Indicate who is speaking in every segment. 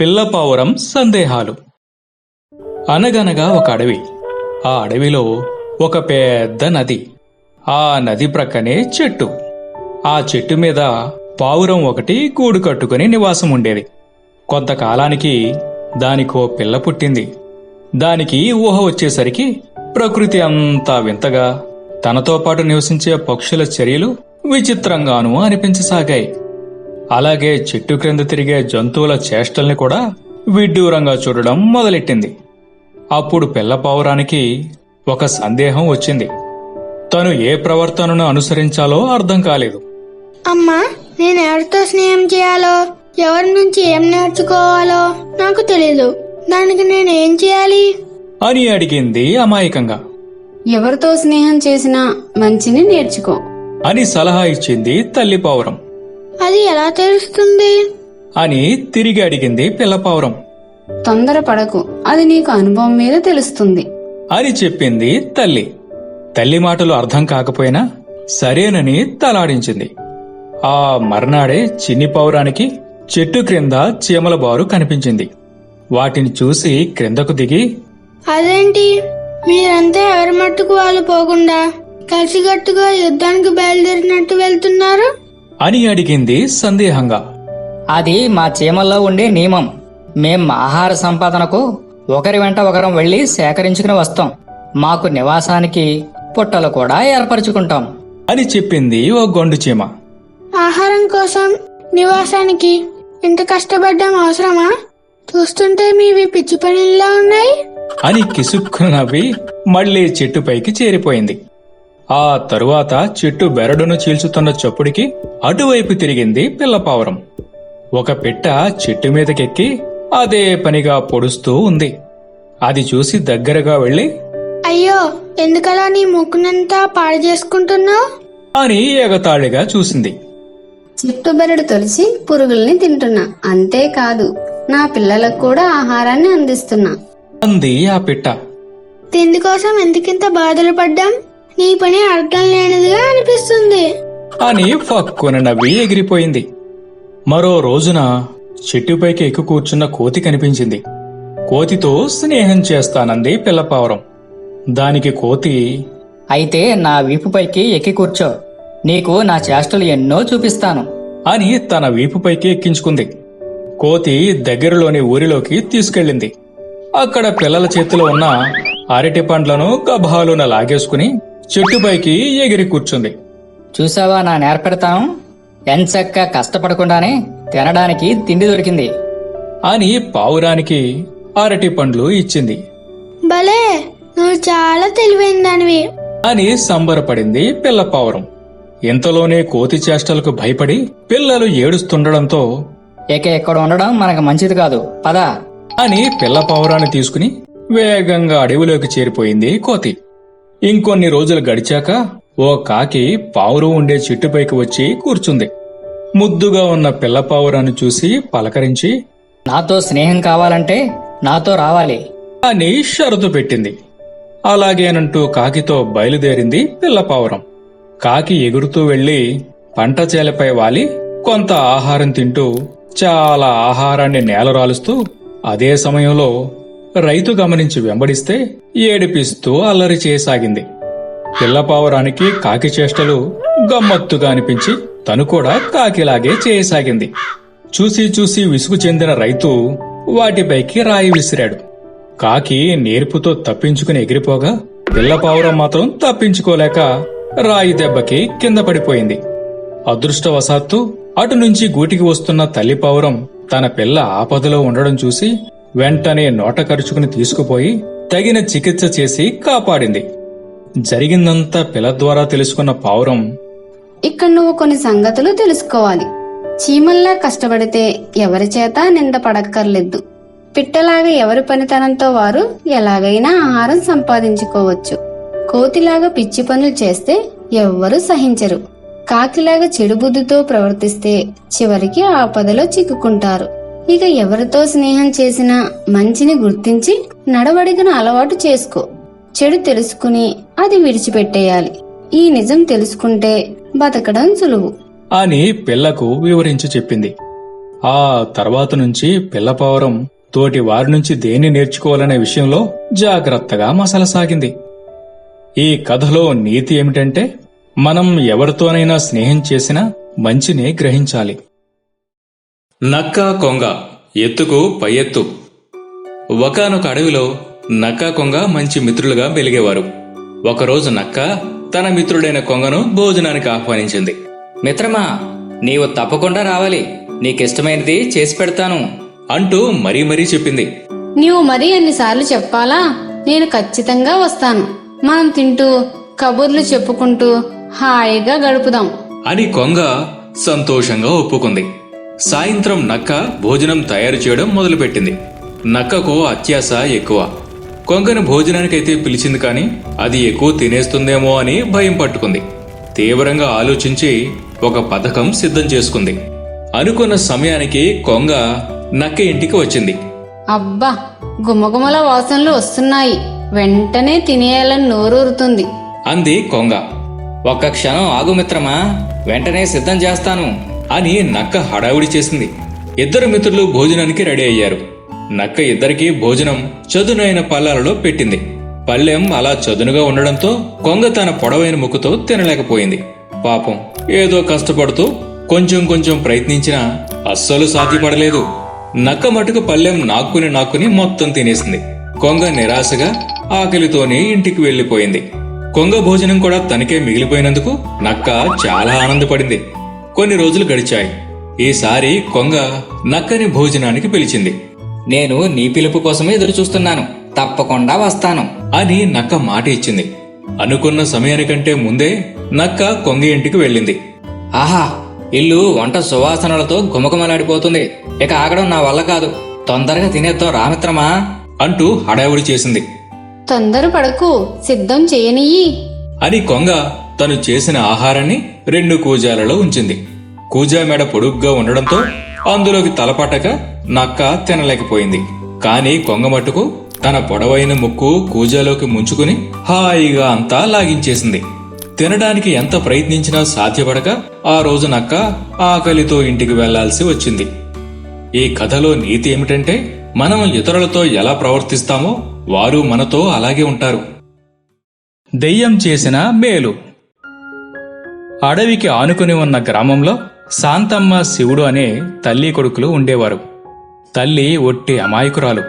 Speaker 1: పిల్లపావురం సందేహాలు. అనగనగా ఒక అడవి. ఆ అడవిలో ఒక పెద్ద నది. ఆ నది ప్రక్కనే చెట్టు. ఆ చెట్టు మీద పావురం ఒకటి గూడు కట్టుకుని నివాసం ఉండేది. కొంతకాలానికి దానికో పిల్ల పుట్టింది. దానికి ఊహ వచ్చేసరికి ప్రకృతి అంతా వింతగా తనతో పాటు నివసించే పక్షుల చర్యలు విచిత్రంగానూ అనిపించసాగాయి. అలాగే చెట్టు క్రింద తిరిగే జంతువుల చేష్టల్ని కూడా విడ్డూరంగా చూడడం మొదలెట్టింది. అప్పుడు పిల్ల పావురానికి ఒక సందేహం వచ్చింది. తను ఏ ప్రవర్తనను అనుసరించాలో అర్థం కాలేదు.
Speaker 2: అమ్మా నేను ఎవరితో స్నేహం చేయాలో ఎవరి నుంచి ఏం నేర్చుకోవాలో నాకు తెలీదు. దానికి నేను ఏం చేయాలి?
Speaker 1: అని అడిగింది అమాయకంగా.
Speaker 3: ఎవరితో స్నేహం చేసినా మంచిని నేర్చుకో.
Speaker 1: అని సలహా ఇచ్చింది తల్లి పావురం.
Speaker 2: అది ఎలా తెలుస్తుంది
Speaker 1: అని తిరిగి అడిగింది పిల్ల పావురం
Speaker 3: తొందరపడకు అది నీకు అనుభవం మీద తెలుస్తుంది.
Speaker 1: అని చెప్పింది తల్లి. తల్లి మాటలు అర్థం కాకపోయినా సరేనని తలాడించింది. ఆ మర్నాడే చిన్ని పౌరానికి చెట్టు క్రింద చీమల బారు కనిపించింది. వాటిని చూసి క్రిందకు దిగి
Speaker 2: అదేంటి? మీరంతా ఎవరి మట్టుకు వాళ్ళు పోకుండా కలిసికట్టుగా యుద్ధానికి బయలుదేరినట్టు వెళ్తున్నారు?
Speaker 1: అని అడిగింది సందేహంగా.
Speaker 4: అది మా చీమల్లో ఉండే నియమం. మేం ఆహార సంపాదనకు ఒకరి వెంట ఒకరం వెళ్ళి సేకరించుకుని వస్తాం. మాకు నివాసానికి పుట్టలు కూడా ఏర్పరచుకుంటాం.
Speaker 1: అని చెప్పింది ఓ గొండు చీమ.
Speaker 2: ఆహారం కోసం నివాసానికి ఇంత కష్టపడ్డం అవసరమా? చూస్తుంటే మీవి పిచ్చి పనుల్లా ఉన్నాయి.
Speaker 1: అని కిసుక్కున నవ్వి మళ్ళీ చెట్టుపైకి చేరిపోయింది. ఆ తరువాత చెట్టు బెరడును చీల్చుతున్న చప్పుడికి అటువైపు తిరిగింది పిల్లపావురం ఒక పిట్ట చెట్టు మీదకెక్కి అదే పనిగా పొడుస్తూ ఉంది. అది చూసి దగ్గరగా వెళ్ళి
Speaker 2: అయ్యో ఎందుకలా నీ ముక్కునంతా పాడు చేసుకుంటున్నావు?
Speaker 1: అని ఎగతాళిగా చూసింది.
Speaker 3: చెట్టు బెరడు తొలిచి పురుగుల్ని తింటున్నా. అంతేకాదు నా పిల్లలకు కూడా ఆహారాన్ని అందిస్తున్నా.
Speaker 1: అంది ఆ పిట్ట.
Speaker 2: తిండి కోసం ఎందుకింత బాధలు పడ్డాం? నీ పని అర్థం లేనిదిగా అనిపిస్తుంది.
Speaker 1: అని ఫక్కున నవ్వి ఎగిరిపోయింది. మరో రోజున చెట్టుపైకి ఎక్కు కూర్చున్న కోతి కనిపించింది. కోతితో స్నేహం చేస్తానంది పిల్లపావురం. దానికి కోతి
Speaker 4: అయితే నా వీపుపైకి ఎక్కి కూర్చో. నీకు నా చేష్టలు ఎన్నో చూపిస్తాను.
Speaker 1: అని తన వీపుపైకి ఎక్కించుకుంది. కోతి దగ్గరలోని ఊరిలోకి తీసుకెళ్ళింది. అక్కడ పిల్లల చేతిలో ఉన్న అరటి పండ్లను గభాలున లాగేసుకుని చెట్టుపైకి ఎగిరి కూర్చుంది.
Speaker 4: చూసావా నా నేర్పెడతాను ఎంచక్క కష్టపడకుండానే తినడానికి తిండి దొరికింది.
Speaker 1: అని పావురానికి అరటి పండ్లు ఇచ్చింది.
Speaker 2: భలే నువ్వు చాలా తెలివైన దానివి.
Speaker 1: అని సంబరపడింది పిల్ల పావురం. ఇంతలోనే కోతి చేష్టలకు భయపడి పిల్లలు ఏడుస్తుండడంతో
Speaker 4: ఇక ఇక్కడ ఉండడం మనకు మంచిది కాదు. పద.
Speaker 1: అని పిల్ల పావురాన్ని తీసుకుని వేగంగా అడవిలోకి చేరిపోయింది కోతి. ఇంకొన్ని రోజులు గడిచాక ఓ కాకి పావురం ఉండే చెట్టుపైకి వచ్చి కూర్చుంది. ముద్దుగా ఉన్న పిల్ల పావురాన్ని చూసి పలకరించి
Speaker 4: నాతో స్నేహం కావాలంటే నాతో రావాలి.
Speaker 1: అని షరతు పెట్టింది. అలాగేనంటూ కాకితో బయలుదేరింది పిల్ల పావురం కాకి ఎగురుతూ వెళ్ళి పంట చేలపై వాలి కొంత ఆహారం తింటూ చాలా ఆహారాన్ని నేలరాలుస్తూ అదే సమయంలో రైతు గమనించి వెంబడిస్తే ఏడిపిస్తూ అల్లరి చేయసాగింది. పిల్లపావురానికి కాకి చేష్టలు గమ్మత్తుగా అనిపించి తను కూడా కాకిలాగే చేయసాగింది. చూసి చూసి విసుగు చెందిన రైతు వాటిపైకి రాయి విసిరాడు. కాకి నేర్పుతో తప్పించుకుని ఎగిరిపోగా పిల్లపావురం మాత్రం తప్పించుకోలేక రాయి దెబ్బకి కింద పడిపోయింది. అదృష్టవశాత్తు అటు నుంచి గూటికి వస్తున్న తల్లి పావురం తన పిల్ల ఆపదలో ఉండడం చూసి వెంటనే నోట కరుచుకుని తీసుకుపోయి తగిన చికిత్స చేసి కాపాడింది. జరిగిందంతా పిల్ల ద్వారా తెలుసుకున్న పావురం.
Speaker 3: ఇక్కడ నువ్వు కొన్ని సంగతులు తెలుసుకోవాలి. చీమల్లా కష్టపడితే ఎవరి చేత నింద పడక్కర్లేదు. పిట్టలాగా ఎవరి పనితనంతో వారు ఎలాగైనా ఆహారం సంపాదించుకోవచ్చు. కోతిలాగా పిచ్చి పనులు చేస్తే ఎవ్వరూ సహించరు. కాకిలాగా చెడు బుద్ధితో ప్రవర్తిస్తే చివరికి ఆపదలో చిక్కుకుంటారు. ఇక ఎవరితో స్నేహం చేసినా మంచిని గుర్తించి నడవడికను అలవాటు చేసుకో. చెడు తెలుసుకుని అది విడిచిపెట్టేయాలి. ఈ నిజం తెలుసుకుంటే బతకడం సులువు.
Speaker 1: అని పిల్లకు వివరించి చెప్పింది. ఆ తర్వాత నుంచి పిల్లపావరం తోటి వారి నుంచి దేన్ని నేర్చుకోవాలనే విషయంలో జాగ్రత్తగా మసలసాగింది ఈ కథలో నీతి ఏమిటంటే మనం ఎవరితోనైనా స్నేహం చేసినా మంచినే గ్రహించాలి. నక్క కొంగ ఎత్తుకు పై ఎత్తు. ఒకనొక అడవిలో నక్క కొంగ మంచి మిత్రులుగా వెలిగేవారు ఒకరోజు నక్క తన మిత్రుడైన కొంగను భోజనానికి ఆహ్వానించింది.
Speaker 4: మిత్రమా నీవు తప్పకుండా రావాలి. నీకిష్టమైనది చేసి పెడతాను
Speaker 1: అంటూ మరీ మరీ చెప్పింది.
Speaker 3: నీవు మరీ అన్నిసార్లు చెప్పాలా? నేను ఖచ్చితంగా వస్తాను. మనం తింటూ కబుర్లు చెప్పుకుంటూ హాయిగా గడుపుదాం.
Speaker 1: అని కొంగ సంతోషంగా ఒప్పుకుంది. సాయంత్రం నక్క భోజనం తయారు చేయడం మొదలుపెట్టింది. నక్కకు అత్యాస ఎక్కువ. కొంగను భోజనానికైతే పిలిచింది కాని అది ఎక్కువ తినేస్తుందేమో అని భయం పట్టుకుంది. తీవ్రంగా ఆలోచించి ఒక పథకం సిద్ధం చేసుకుంది. అనుకున్న సమయానికి కొంగ నక్క ఇంటికి వచ్చింది.
Speaker 3: అబ్బా గుమగుమల వాసనలు వస్తున్నాయి. వెంటనే తినేయాలని నోరూరుతుంది.
Speaker 1: అంది కొంగ.
Speaker 4: ఒక్క క్షణం ఆగు మిత్రమా వెంటనే సిద్ధం చేస్తాను
Speaker 1: అని నక్క హడావుడి చేసింది. ఇద్దరు మిత్రులు భోజనానికి రెడీ అయ్యారు. నక్క ఇద్దరికీ భోజనం చదునైన పల్లాలలో పెట్టింది. పళ్ళెం అలా చదునుగా ఉండడంతో కొంగ తన పొడవైన ముక్కుతో తినలేకపోయింది. పాపం ఏదో కష్టపడుతూ కొంచెం కొంచెం ప్రయత్నించినా అస్సలు సాధ్యపడలేదు. నక్క మటుకు పళ్ళెం నాక్కుని నాక్కుని మొత్తం తినేసింది. కొంగ నిరాశగా ఆకలితోనే ఇంటికి వెళ్ళిపోయింది కొంగ భోజనం కూడా తనకే మిగిలిపోయినందుకు నక్క చాలా ఆనందపడింది. కొన్ని రోజులు గడిచాయి. ఈసారి కొంగ నక్కని భోజనానికి పిలిచింది.
Speaker 4: నేను నీ పిలుపు కోసమే ఎదురు చూస్తున్నాను. తప్పకుండా వస్తాను.
Speaker 1: అని నక్క మాట ఇచ్చింది. అనుకున్న సమయానికంటే ముందే నక్క కొంగ ఇంటికి వెళ్ళింది.
Speaker 4: ఆహా ఇల్లు వంట సువాసనలతో గుమగుమలాడిపోతుంది ఇక ఆగడం నా వల్ల కాదు. తొందరగా తినేద్దాం రామిత్రమా?
Speaker 1: అంటూ హడావుడి చేసింది.
Speaker 3: తొందర పడకు సిద్ధం చేయనియ్యి.
Speaker 1: అని కొంగ తను చేసిన ఆహారాన్ని రెండు కూజాలలో ఉంచింది. కూజా మెడ పొడుగ్గా ఉండడంతో అందులోకి తలపట్టక నక్క తినలేకపోయింది. కాని కొంగ మట్టుకు తన పొడవైన ముక్కు కూజాలోకి ముంచుకుని హాయిగా అంతా లాగించేసింది. తినడానికి ఎంత ప్రయత్నించినా సాధ్యపడక ఆ రోజు నక్క ఆకలితో ఇంటికి వెళ్ళాల్సి వచ్చింది. ఈ కథలో నీతి ఏమిటంటే మనం ఇతరులతో ఎలా ప్రవర్తిస్తామో వారు మనతో అలాగే ఉంటారు. దెయ్యం చేసిన మేలు. అడవికి ఆనుకుని ఉన్న గ్రామంలో శాంతమ్మ శివుడు అనే తల్లి కొడుకులు ఉండేవారు. తల్లి ఒట్టి అమాయకురాలు.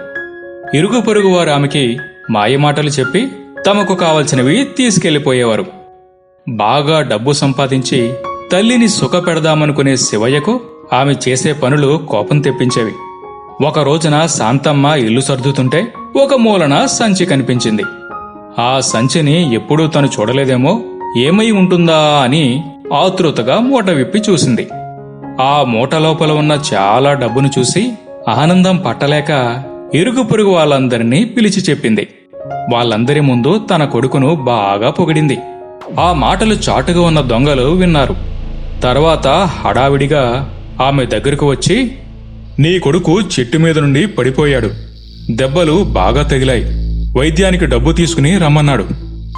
Speaker 1: ఇరుగు పొరుగు వారు ఆమెకి మాయమాటలు చెప్పి తమకు కావలసినవి తీసుకెళ్ళిపోయేవారు. బాగా డబ్బు సంపాదించి తల్లిని సుఖపెడదామనుకునే శివయ్యకు ఆమె చేసే పనులు కోపం తెప్పించేవి. ఒక రోజున శాంతమ్మ ఇల్లు సర్దుతుంటే ఒక మూలన సంచి కనిపించింది. ఆ సంచిని ఎప్పుడూ తను చూడలేదేమో ఏమై ఉంటుందా అని ఆతృతగా మూట విప్పి చూసింది. ఆ మూట లోపల ఉన్న చాలా డబ్బును చూసి ఆనందం పట్టలేక ఇరుగు పొరుగు వాళ్ళందరినీ పిలిచి చెప్పింది. వాళ్ళందరి ముందు తన కొడుకును బాగా పొగిడింది. ఆ మాటలు చాటుగా ఉన్న దొంగలు విన్నారు. తర్వాత హడావిడిగా ఆమె దగ్గరకు వచ్చి నీ కొడుకు చెట్టు మీద నుండి పడిపోయాడు. దెబ్బలు బాగా తగిలాయి. వైద్యానికి డబ్బు తీసుకుని రమ్మన్నాడు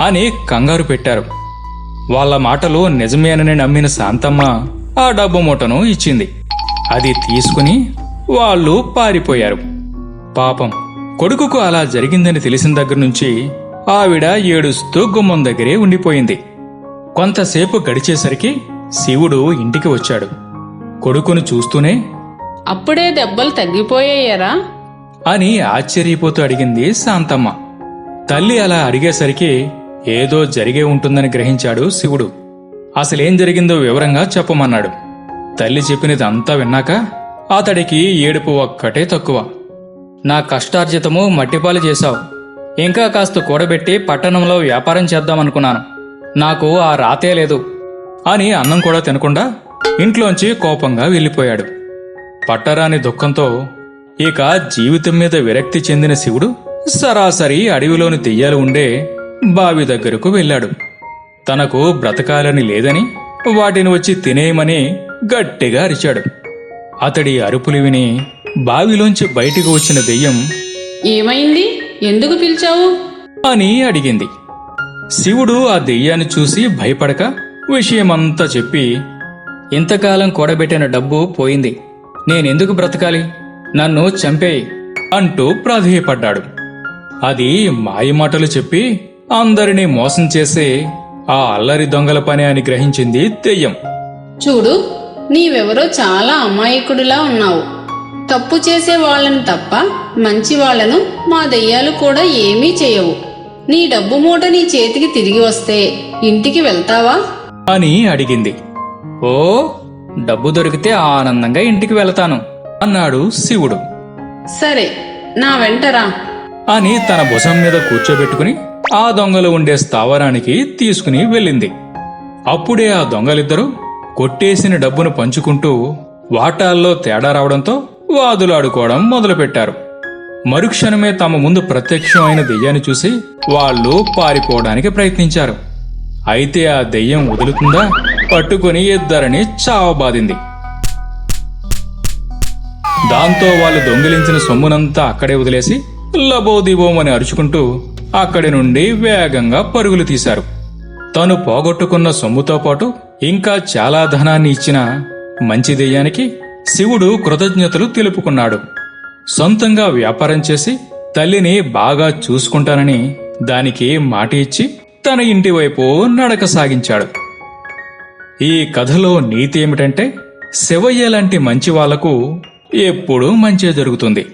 Speaker 1: అని కంగారు పెట్టారు. వాళ్ళ మాటలు నిజమేనని నమ్మిన శాంతమ్మ ఆ డబ్బు మూటను ఇచ్చింది. అది తీసుకుని వాళ్ళు పారిపోయారు. పాపం కొడుకుకు అలా జరిగిందని తెలిసిన దగ్గర నుంచి ఆవిడ ఏడుస్తూ గుమ్మం దగ్గరే ఉండిపోయింది. కొంతసేపు గడిచేసరికి శివుడు ఇంటికి వచ్చాడు. కొడుకును చూస్తూనే
Speaker 5: అప్పుడే దెబ్బలు తగ్గిపోయాయరా?
Speaker 1: అని ఆశ్చర్యపోతూ అడిగింది శాంతమ్మ. తల్లి అలా అడిగేసరికి ఏదో జరిగే ఉంటుందని గ్రహించాడు శివుడు. అసలేం జరిగిందో వివరంగా చెప్పమన్నాడు. తల్లి చెప్పినది అంతా విన్నాక అతడికి ఏడుపు ఒక్కటే తక్కువ.
Speaker 4: నా కష్టార్జితము మట్టిపాలు చేశావు. ఇంకా కాస్త కూడబెట్టి పట్టణంలో వ్యాపారం చేద్దామనుకున్నాను. నాకు ఆ రాతే లేదు
Speaker 1: అని అన్నం కూడా తినకుండా ఇంట్లోంచి కోపంగా వెళ్ళిపోయాడు. పట్టరాని దుఃఖంతో ఇక జీవితం మీద విరక్తి చెందిన శివుడు సరాసరి అడవిలోని దెయ్యాలు ఉండే బావి దగ్గరకు వెళ్ళాడు. తనకు బ్రతకాలని లేదని వాటిని వచ్చి తినేయమని గట్టిగా అరిచాడు. అతడి అరుపులు విని బావిలోంచి బయటికి వచ్చిన దెయ్యం
Speaker 5: ఏమైంది? ఎందుకు పిలిచావు?
Speaker 1: అని అడిగింది. శివుడు ఆ దెయ్యాన్ని చూసి భయపడక విషయమంతా చెప్పి
Speaker 4: ఇంతకాలం కూడబెట్టిన డబ్బు పోయింది.
Speaker 1: నేనెందుకు బ్రతకాలి? నన్ను చంపేయి అంటూ ప్రాధేయపడ్డాడు. అది మాయమాటలు చెప్పి అందరినీ మోసం చేసే ఆ అల్లరి దొంగల పని అని గ్రహించింది దెయ్యం
Speaker 3: చూడు నీవెవరో చాలా అమాయకుడిలా ఉన్నావు. తప్పు చేసే వాళ్ళని తప్ప మంచి వాళ్ళను మా దెయ్యాలు కూడా ఏమీ చేయవు. నీ డబ్బు మూట నీ చేతికి తిరిగి వస్తే ఇంటికి వెళ్తావా?
Speaker 1: అని అడిగింది. ఓ డబ్బు దొరికితే ఆనందంగా ఇంటికి వెళతాను అన్నాడు శివుడు.
Speaker 3: సరే నా వెంటరా
Speaker 1: అని తన భుజం మీద కూర్చోబెట్టుకుని ఆ దొంగలు ఉండే స్థావరానికి తీసుకుని వెళ్ళింది. అప్పుడే ఆ దొంగలిద్దరూ కొట్టేసిన డబ్బును పంచుకుంటూ వాటాల్లో తేడా రావడంతో వాదులాడుకోవడం మొదలుపెట్టారు. మరుక్షణమే తమ ముందు ప్రత్యక్షమైన దెయ్యాన్ని చూసి వాళ్ళు పారిపోవడానికి ప్రయత్నించారు. అయితే ఆ దెయ్యం వదులుతుందా పట్టుకుని ఇద్దరిని చావబాదింది. దాంతో వాళ్ళు దొంగిలించిన సొమ్మునంతా అక్కడే వదిలేసి లబోదిబోమని అరుచుకుంటూ అక్కడి నుండి వేగంగా పరుగులు తీశారు. తను పోగొట్టుకున్న సొమ్ముతో పాటు ఇంకా చాలా ధనాన్ని ఇచ్చిన మంచి దెయ్యానికి శివుడు కృతజ్ఞతలు తెలుపుకున్నాడు. సొంతంగా వ్యాపారం చేసి తల్లిని బాగా చూసుకుంటానని దానికి మాట ఇచ్చి తన ఇంటి వైపు నడక సాగించాడు. ఈ కథలో నీతి ఏమిటంటే శివయ్య లాంటి మంచి వాళ్ళకు ఎప్పుడూ మంచి జరుగుతుంది.